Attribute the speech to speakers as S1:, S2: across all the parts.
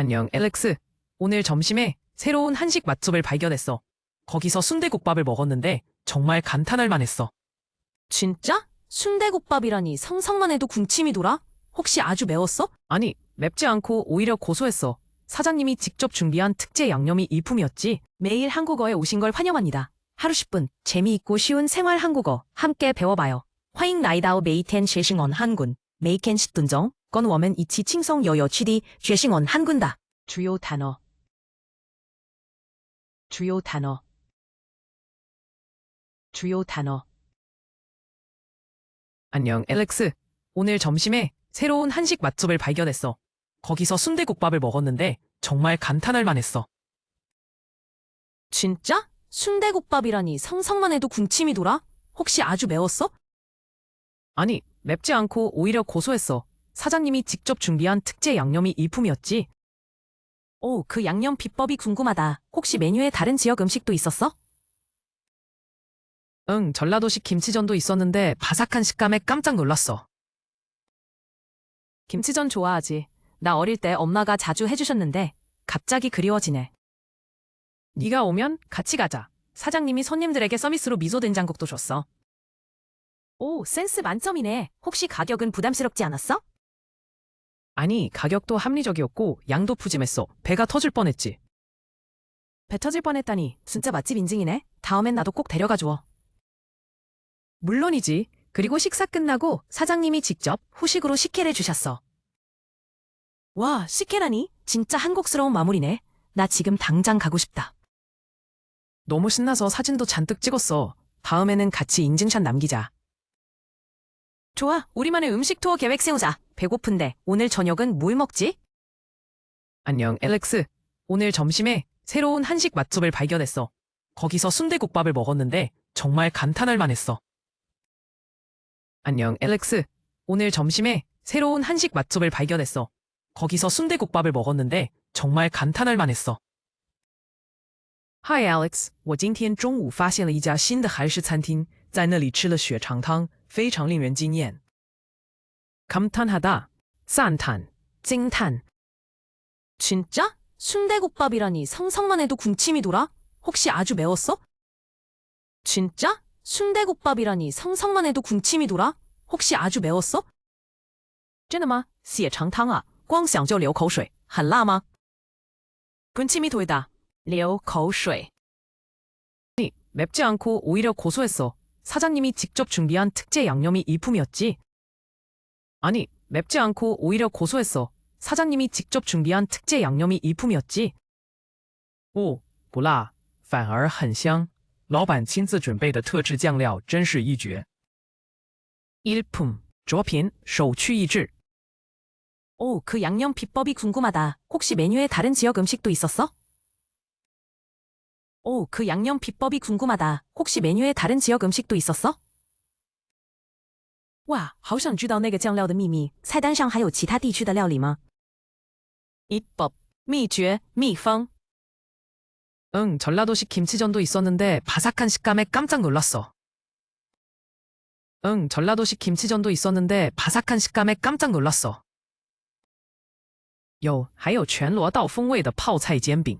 S1: 안녕, 엘렉스. 오늘 점심에 새로운 한식 맛집을 발견했어. 거기서 순대국밥을 먹었는데 정말 감탄할 만했어.
S2: 진짜? 순대국밥이라니 상상만 해도 군침이 돌아? 혹시 아주 매웠어?
S1: 아니, 맵지 않고 오히려 고소했어. 사장님이 직접 준비한 특제 양념이 일품이었지.
S2: 매일 한국어에 오신 걸 환영합니다. 하루 10분 재미있고 쉬운 생활 한국어 함께 배워봐요. 화잉 라이다오 메이텐 실싱언 한군 메이켄 십둔정 건 워맨 이치 칭성 여여 취디 죄싱원 한군다. 주요 단어 주요 단어 주요 단어
S1: 안녕 엘렉스. 오늘 점심에 새로운 한식 맛집을 발견했어. 거기서 순대국밥을 먹었는데 정말 감탄할 만했어.
S2: 진짜? 순대국밥이라니 상상만 해도 군침이 돌아? 혹시 아주 매웠어?
S1: 아니, 맵지 않고 오히려 고소했어. 사장님이 직접 준비한 특제 양념이 일품이었지.
S2: 오, 그 양념 비법이 궁금하다. 혹시 메뉴에 다른 지역 음식도 있었어?
S1: 응, 전라도식 김치전도 있었는데 바삭한 식감에 깜짝 놀랐어.
S2: 김치전 좋아하지. 나 어릴 때 엄마가 자주 해주셨는데 갑자기 그리워지네.
S1: 네가 오면 같이 가자. 사장님이 손님들에게 서비스로 미소 된장국도 줬어.
S2: 오, 센스 만점이네. 혹시 가격은 부담스럽지 않았어?
S1: 아니, 가격도 합리적이었고 양도 푸짐했어. 배가 터질 뻔했지.
S2: 배 터질 뻔했다니 진짜 맛집 인증이네. 다음엔 나도 꼭 데려가 줘.
S1: 물론이지. 그리고 식사 끝나고
S2: 사장님이 직접 후식으로 식혜를 주셨어. 와, 식혜라니? 진짜 한국스러운 마무리네. 나 지금 당장 가고 싶다.
S1: 너무 신나서 사진도 잔뜩 찍었어. 다음에는 같이 인증샷 남기자.
S2: 좋아, 우리만의 음식 투어 계획 세우자. 배고픈데 오늘 저녁은 뭘 먹지?
S1: 안녕, 엘렉스. 오늘 점심에 새로운 한식 맛집을 발견했어. 거기서 순대국밥을 먹었는데 정말 감탄할 만했어. 안녕, 엘렉스. 오늘 점심에 새로운 한식 맛집을 발견했어. 거기서 순대국밥을 먹었는데 정말 감탄할 만했어. Hi Alex，我今天中午发现了一家新的韩式餐厅，在那里吃了血肠汤， 非常令人惊艳。감탄하다, 싼탄, 찡탄.
S2: 진짜? 순대국밥이라니 상상만 해도 군침이 돌아? 혹시 아주 매웠어? 진짜? 순대국밥이라니 상상만 해도 군침이 돌아? 혹시 아주 매웠어? 真的吗?血肠汤啊,光想就流口水,很辣吗? 군침이 돌다. 流口水.
S1: 아니, 맵지 않고 오히려 고소했어. 사장님이 직접 준비한 특제 양념이 일품이었지. 아니, 맵지 않고 오히려 고소했어. 사장님이 직접 준비한 특제 양념이 일품이었지. 오, 不辣,反而很香.老板亲自准备的特制酱料真是一绝. 일품, 卓品,首屈一指.
S2: 오, 그 양념 비법이 궁금하다. 혹시 메뉴에 다른 지역 음식도 있었어? 오, 그 양념 비법이 궁금하다. 혹시 메뉴에 다른 지역 음식도 있었어? 哇，好想知道那个酱料的秘密。菜单上还有其他地区的料理吗？비법秘诀秘方
S1: 응, 전라도식 김치전도 있었는데 바삭한 식감에 깜짝 놀랐어. 응, 전라도식 김치전도 있었는데 바삭한 식감에 깜짝 놀랐어. 有，还有全罗道风味的泡菜煎饼，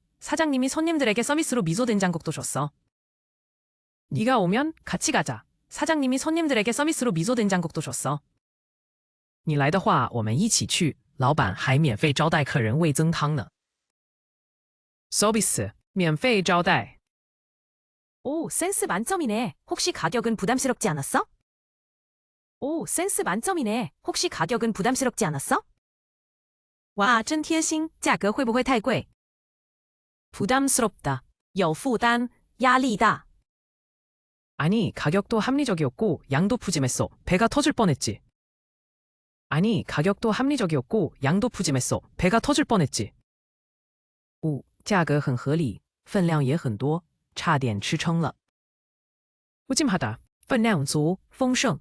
S1: 사장님이 손님들에게 서비스로 미소 된장국도 줬어. 네가 오면 같이 가자. 사장님이 손님들에게 서비스로 미소 된장국도 줬어. 你来的话，我们一起去。老板还免费招待客人味增汤呢。서비스, 免费招待。
S2: 오, 센스 만점이네. 혹시 가격은 부담스럽지 않았어? 오, 센스 만점이네. 혹시 가격은 부담스럽지 않았어? 哇，真贴心，价格会不会太贵？ 부담스럽다. 有负担,压力大.
S1: 아니, 가격도 합리적이었고 양도 푸짐했어. 배가 터질 뻔했지. 아니, 가격도 합리적이었고 양도 푸짐했어. 배가 터질 뻔했지. 오, 价格很合理，分量也很多，差点吃撑了。 무짐하다, 分量足，丰盛。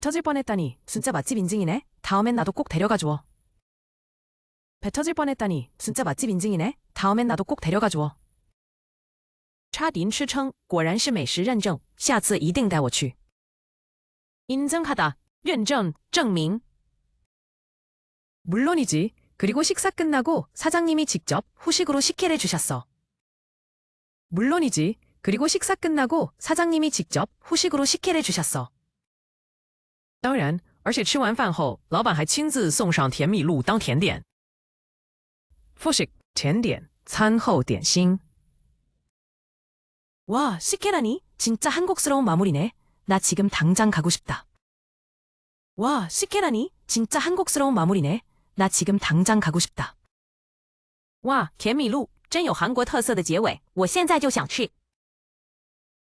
S2: 터질 뻔했다니 진짜 맛집 인증이네. 다음엔 나도 꼭 데려가 줘. 배 터질 뻔했다니 진짜 맛집 인증이네. 다음엔 나도 꼭 데려가 줘. 差点吃撑果然是美食认证，下次一定带我去。 인증하다, 认证, 证明.
S1: 물론이지. 그리고 식사 끝나고 사장님이 직접 후식으로 식혜를 주셨어. 물론이지. 그리고 식사 끝나고 사장님이 직접 후식으로 식혜를 주셨어. 当然，而且吃完饭后，老板还亲自送上甜米露当甜点。후식 甜点，餐后点心。
S2: 와, 식혜라니? 진짜 한국스러운 마무리네. 나 지금 당장 가고 싶다. 와, 식혜라니? 진짜 한국스러운 마무리네. 나 지금 당장 가고 싶다. 와, 甜米露真有韩国特色的结尾，我现在就想去。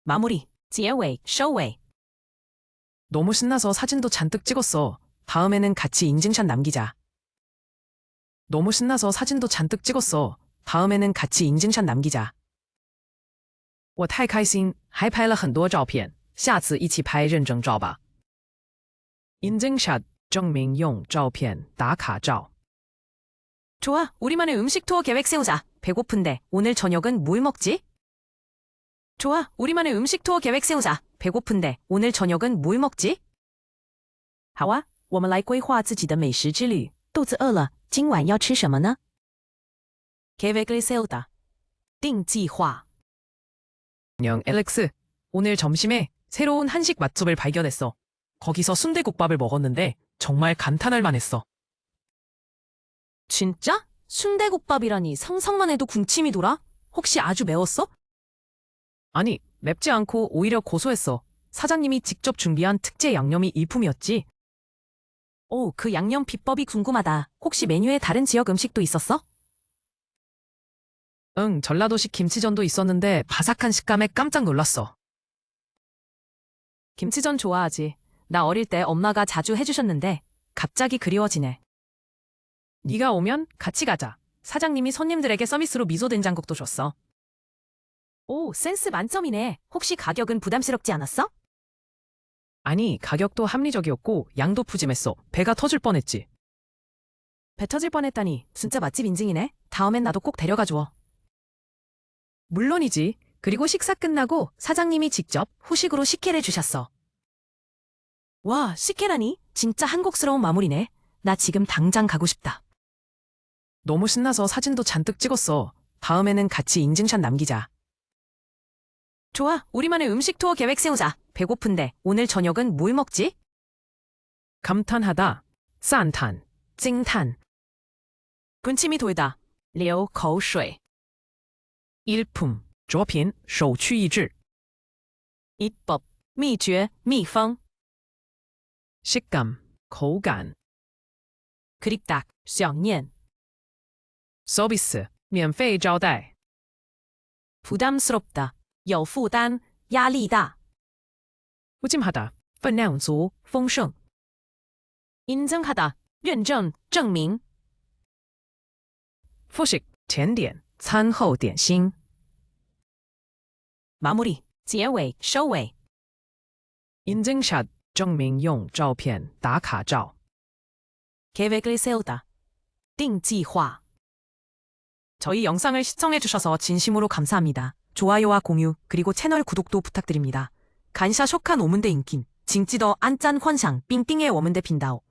S2: 마무리, 结尾,收尾.
S1: 너무 신나서 사진도 잔뜩 찍었어. 다음에는 같이 인증샷 남기자. 너무 신나서 사진도 잔뜩 찍었어. 다음에는 같이 인증샷 남기자. 我太开心，还拍了很多照片，下次一起拍认证照吧。인증샷 证明用照片打卡照。
S2: 좋아, 우리만의 음식 투어 계획 세우자. 배고픈데 오늘 저녁은 뭘 먹지? 좋아, 우리만의 음식 투어 계획 세우자. 배고픈데 오늘 저녁은 뭘 먹지? 好啊，我们来规划自己的美食之旅。肚子饿了， 今晚要吃什么呢？계획을 세우다. 定计划.
S1: 안녕, 엘렉스. 오늘 점심에 새로운 한식 맛집을 발견했어. 거기서 순대국밥을 먹었는데 정말 감탄할 만했어.
S2: 진짜? 순대국밥이라니 상상만 해도 군침이 돌아? 혹시 아주 매웠어?
S1: 아니, 맵지 않고 오히려 고소했어. 사장님이 직접 준비한 특제 양념이 일품이었지.
S2: 오, 그 양념 비법이 궁금하다. 혹시 메뉴에 다른 지역 음식도 있었어?
S1: 응, 전라도식 김치전도 있었는데 바삭한 식감에 깜짝 놀랐어.
S2: 김치전 좋아하지. 나 어릴 때 엄마가 자주 해주셨는데 갑자기 그리워지네.
S1: 네가 오면 같이 가자. 사장님이 손님들에게 서비스로 미소 된장국도 줬어.
S2: 오, 센스 만점이네. 혹시 가격은 부담스럽지 않았어?
S1: 아니, 가격도 합리적이었고 양도 푸짐했어. 배가 터질 뻔했지.
S2: 배 터질 뻔했다니 진짜 맛집 인증이네. 다음엔 나도 꼭 데려가 줘.
S1: 물론이지. 그리고 식사 끝나고 사장님이 직접 후식으로 식혜를 주셨어.
S2: 와, 식혜라니? 진짜 한국스러운 마무리네. 나 지금 당장 가고 싶다.
S1: 너무 신나서 사진도 잔뜩 찍었어. 다음에는 같이 인증샷 남기자.
S2: 좋아, 우리만의 음식 투어 계획 세우자. 배고픈데 오늘 저녁은 뭘 먹지?
S1: 감탄하다. 싼탄. 찡탄.
S2: 군침이 돌다. 流口水.
S1: 일품. 作品首屈一指.
S2: 이법, 秘诀,秘方.
S1: 식감. 口感.
S2: 그립다, 想念.
S1: 서비스. 免费招待.
S2: 부담스럽다. 有负担,压力大.
S1: 푸짐하다. 分量足,丰盛.
S2: 인증하다, 认证,证明.
S1: 후식. 甜点.餐后点心.
S2: 마무리, 结尾,收尾.
S1: 인증샷. 证明用照片打卡照.
S2: 계획을 세우다. 定计划. 저희 영상을 시청해주셔서 진심으로 감사합니다. 좋아요와 공유, 그리고 채널 구독도 부탁드립니다. 간샤 쇼칸 오문대 인킨, 징찌더 안짠 환상, 삥삥의 워문대 빈다오.